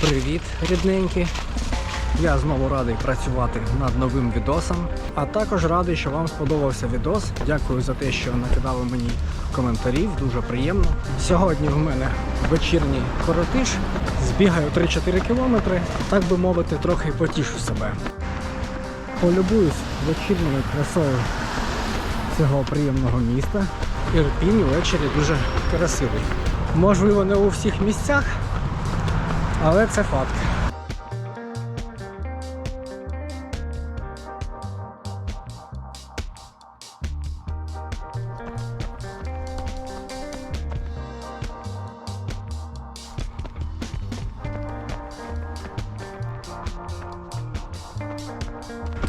Привіт, рідненькі! Я знову радий працювати над новим відосом, а також радий, що вам сподобався відос. Дякую за те, що накидали мені коментарів, дуже приємно. Сьогодні в мене вечірній коротиш, збігаю 3-4 кілометри, так би мовити, трохи потішу себе. Полюбуюсь вечірньою красою цього приємного міста. Ірпінь ввечері дуже красивий. Можливо, не у всіх місцях, але це факт.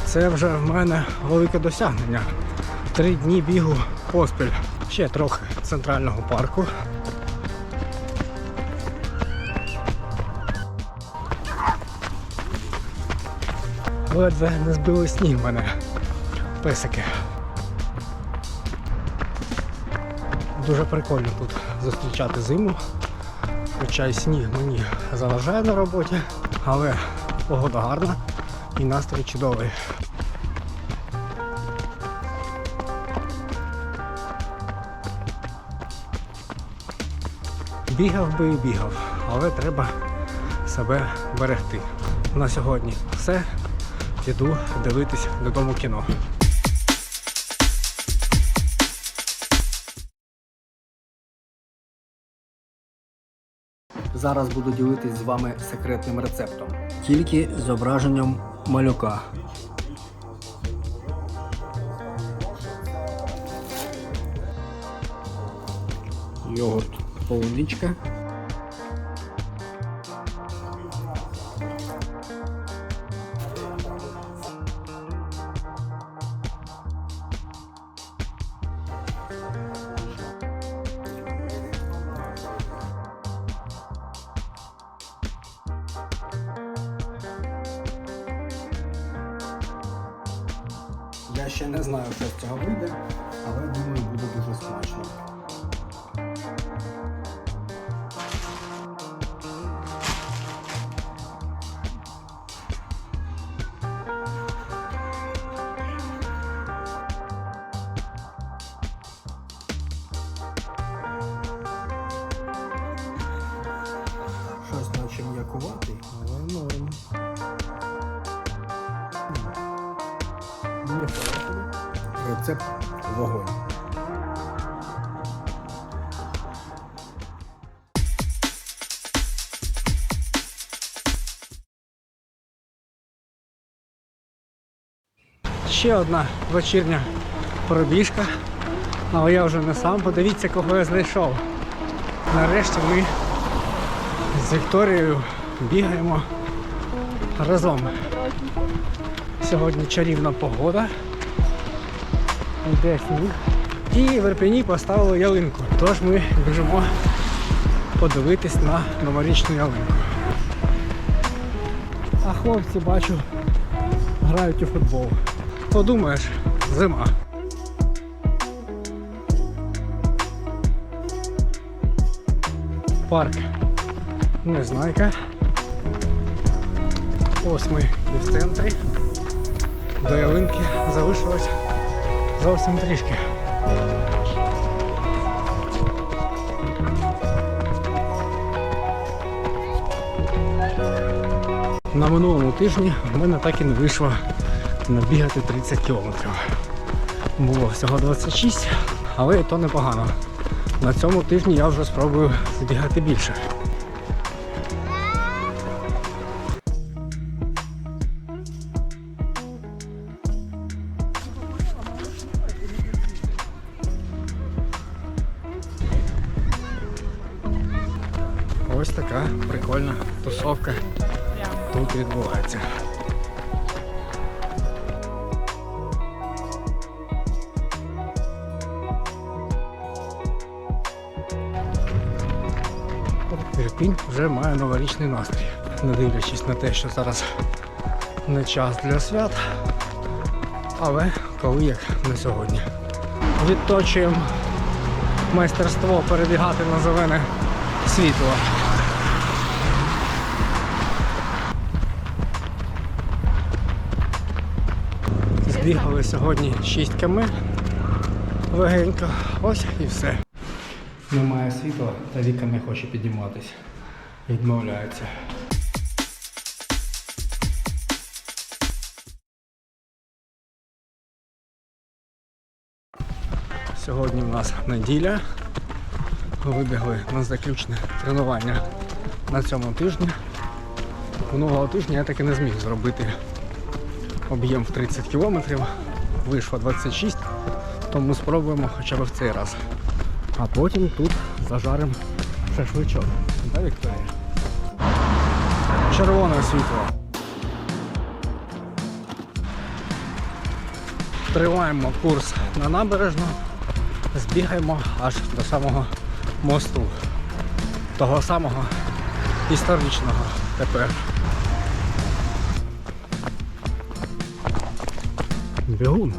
Це вже в мене велике досягнення. Три дні бігу поспіль. Ще трохи центрального парку. Ледве не збили сніг мене. Песики. Дуже прикольно тут зустрічати зиму. Хоча й сніг мені заважає на роботі, але погода гарна і настрій чудовий. Бігав би і бігав, але треба себе берегти. На сьогодні все. Піду дивитись додому кіно. Зараз буду ділитись з вами секретним рецептом. Тільки зображенням малюка. Йогурт полуничка. Я ще не знаю, що з цього вийде, але думаю, буде дуже смачно. Щось наче м'якуватий, Рецепт вогонь. Ще одна вечірня пробіжка. Але я вже не сам. Подивіться, кого я знайшов. Нарешті ми з Вікторією бігаємо разом. Сьогодні чарівна погода. Йде сніг. І в Ірпені поставили ялинку. Тож ми біжимо подивитись на новорічну ялинку. А хлопці бачу грають у футбол. Подумаєш, зима. Парк Незнайка. Ось ми і в центрі. До ялинки залишилось зовсім трішки. На минулому тижні в мене так і не вийшло набігати 30 кілометрів. Було всього 26, але і то непогано. На цьому тижні я вже спробую збігати більше. Ось така прикольна тусовка тут відбувається. Ірпінь вже має новорічний настрій. Не дивлячись на те, що зараз не час для свят, але коли як на сьогодні. Відточуємо майстерство перебігати на зелене світло. Побігали сьогодні 6 км легенько. Ось і все. Немає світла, та Віка не хоче підійматися. Відмовляється. Сьогодні в нас неділя. Вибігли на заключне тренування на цьому тижні. Минулого тижня я таки не зміг зробити об'єм в 30 кілометрів. Вийшло 26, тому спробуємо хоча б в цей раз. А потім тут зажаримо шашличок. Да, Вікторія? Червоне світло. Триваємо курс на набережну, збігаємо аж до самого мосту. Того самого історичного тепер. Бігун.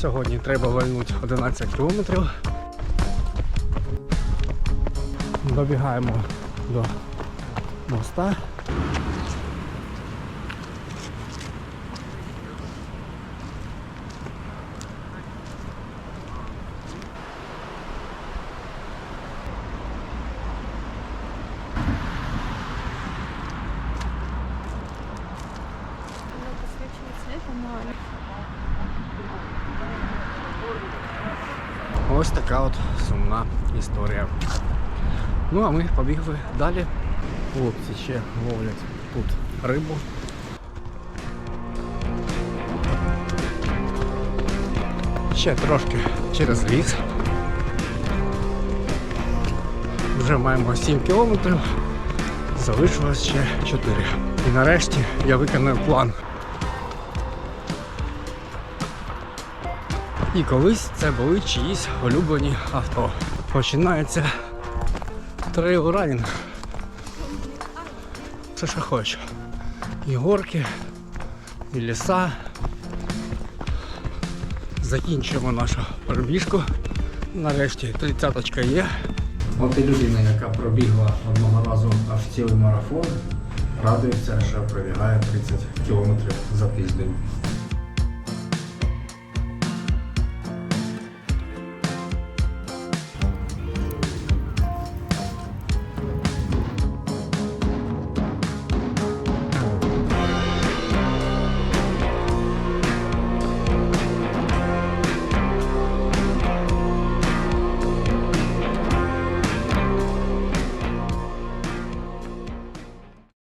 Сьогодні треба вальнути 11 кілометрів. Добігаємо до моста. Ось така от сумна історія. Ну а ми побігли далі. Хлопці ще ловлять тут рибу. Ще трошки через ліс. Вже маємо 7 кілометрів. Залишилось ще 4. І нарешті я виконую план. І колись це були чиїсь улюблені авто. Починається трейл-ранінг. Все, що хочу. І горки, і ліса. Закінчуємо нашу пробіжку. Нарешті тридцяточка є. От і людина, яка пробігла одного разу аж цілий марафон, радується, що пробігає 30 кілометрів за тиждень.